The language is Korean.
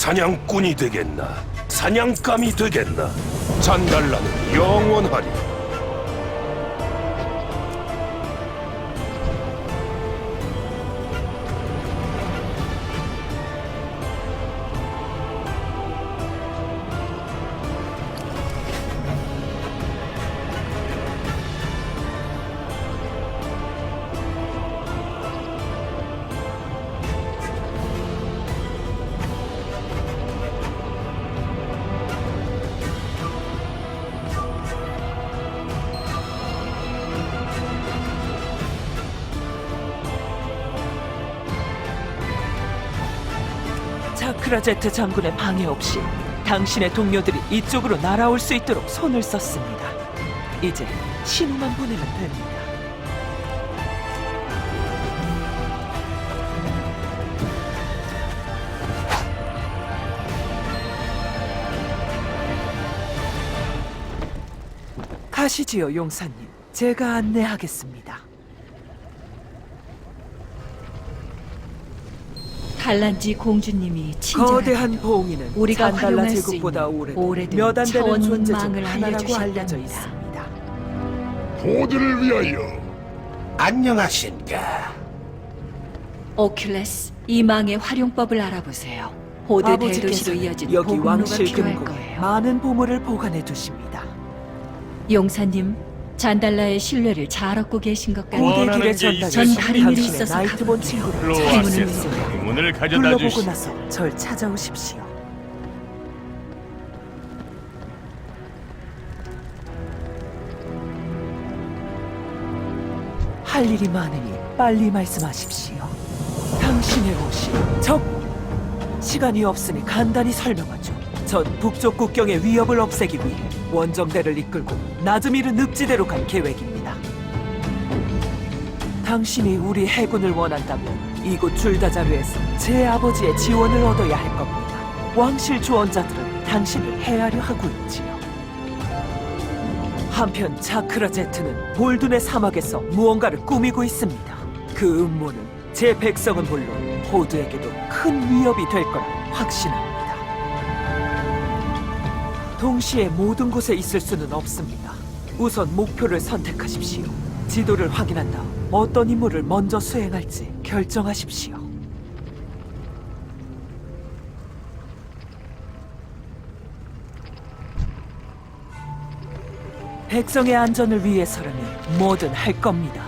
사냥꾼이 되겠나? 사냥감이 되겠나? 잔달라는 영원하리. 자크라제트 장군의 방해 없이 당신의 동료들이 이쪽으로 날아올 수 있도록 손을 썼습니다. 이제 신호만 보내면 됩니다. 가시지요, 용사님. 제가 안내하겠습니다. 달란지 공주님이 친절하게 거대한 봉인은 우리가 잔달라 활용할 수 제국보다 있는 오래된 오래된 몇 안 되는 차원 존재 중 문망을 하나라고 알려져 알려주셨답니다. 있습니다. 보드를 위하여 안녕하신가? 오큘레스 이 망의 활용법을 알아보세요. 호드 대도시로 아버지께서 이어진 여기 보급로가 왕실 필요할 금고에 거예요. 많은 보물을 보관해 두십니다. 용사님, 잔달라의 신뢰를 잘 얻고 계신 것 같아요. 고대 원하는 길의 게 전당에 전 다른 일이 당신의 있어서 나이트본 가볼게요. 친구를 행운을 믿어 요. 행운을 가져다 불러보고 주시. 나서 절 찾아오십시오. 할 일이 많으니 빨리 말씀하십시오. 당신의 옷이 적 시간이 없으니 간단히 설명하죠. 전 북쪽 국경의 위협을 없애기 위해 원정대를 이끌고 나즈미르 늪지대로 갈 계획입니다. 당신이 우리 해군을 원한다면 이곳 줄다자루에서 제 아버지의 지원을 얻어야 할 겁니다. 왕실 조언자들은 당신을 해하려 하고 있지요. 한편 자크라 제트는 볼둔의 사막에서 무언가를 꾸미고 있습니다. 그 음모는 제 백성은 물론 호두에게도 큰 위협이 될 거라 확신합니다. 동시에 모든 곳에 있을 수는 없습니다. 우선 목표를 선택하십시오. 지도를 확인한 다음 어떤 임무를 먼저 수행할지 결정하십시오. 백성의 안전을 위해서라면 뭐든 할 겁니다.